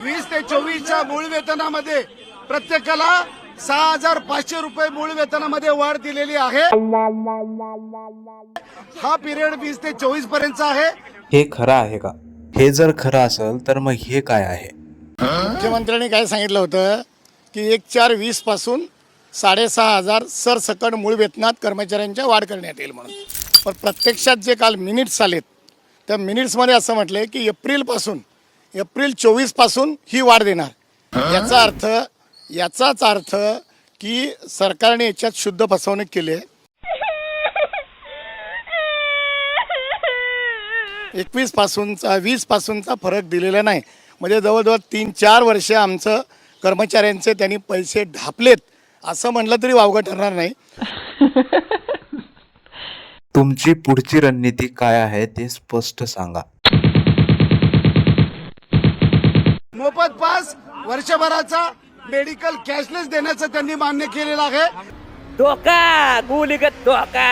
वीस ते चोवीसच्या मूळ वेतनामध्ये प्रत्येकाला सहा हजार पाचशे रुपये मूळ वेतनामध्ये वाढ दिलेली आहे. हा पिरियड वीस ते चोवीस पर्यंतचा आहे. हे खरं आहे का? हे जर खरं असेल तर मग हे काय आहे? मुख्यमंत्र्यांनी काय सांगितलं होतं? की एक चार वीसपासून साडेसहा हजार सरसकट मूळ वेतनात कर्मचाऱ्यांच्या वाढ करण्यात येईल म्हणून. पण प्रत्यक्षात जे काल मिनिट्स आलेत त्या मिनिट्समध्ये असं म्हटलंय की एप्रिलपासून एप्रिल चोवीसपासून ही वाढ देणार. याचा अर्थ याचाच अर्थ की सरकारने याच्यात शुद्ध फसवणूक केली आहे. एकवीस पासूनचा वीस पासूनचा फरक दिलेला नाही. म्हणजे जवळजवळ तीन चार वर्ष आमचं कर्मचाऱ्यांचे त्यांनी पैसे ढापलेत असं म्हटलं तरी वावगं ठरणार नाही. तुमची पुढची रणनीती काय आहे ते स्पष्ट सांगा. मोफत पास वर्षभराचा मेडिकल कॅशलेस देण्याचं त्यांनी मान्य केलेलं आहे. धोका गुलिगत धोका.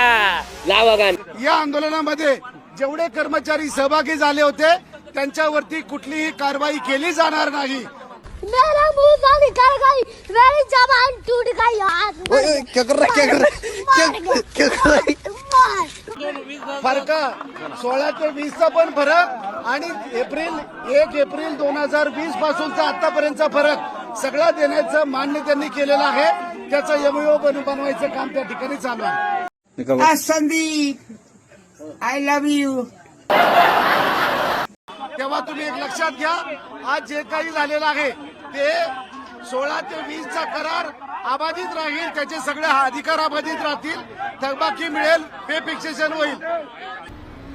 लावा गाणं. या आंदोलनामध्ये जेवढे कर्मचारी सहभागी झाले होते त्यांच्यावरती कुठलीही कारवाई केली जाणार नाही. मेरा मुंह से निकल गई मेरी जबान टूट गई आज क्या कर रहा क्या कर रहा क्या कर रहा फरक. सोळा ते वीसचा पण फरक आणि एप्रिल एक एप्रिल दोन हजार वीस पासूनचा आतापर्यंतचा फरक सगळा देण्याचं मान्य त्यांनी केलेलं आहे. त्याचं एमओ बनवायचं काम त्या ठिकाणी चालू आहे. Sandeep, I love you. तेव्हा तुम्ही एक लक्षात घ्या आज जे काही झालेलं आहे ते सोळा ते वीसचा करार अबाधित राहील त्याचे सगळे अधिकार अबाधित राहतील. थकबाकी मिळेल पे फिक्सेशन होईल.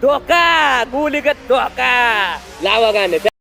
धोका गुलिगत धोका. लावा गाणे.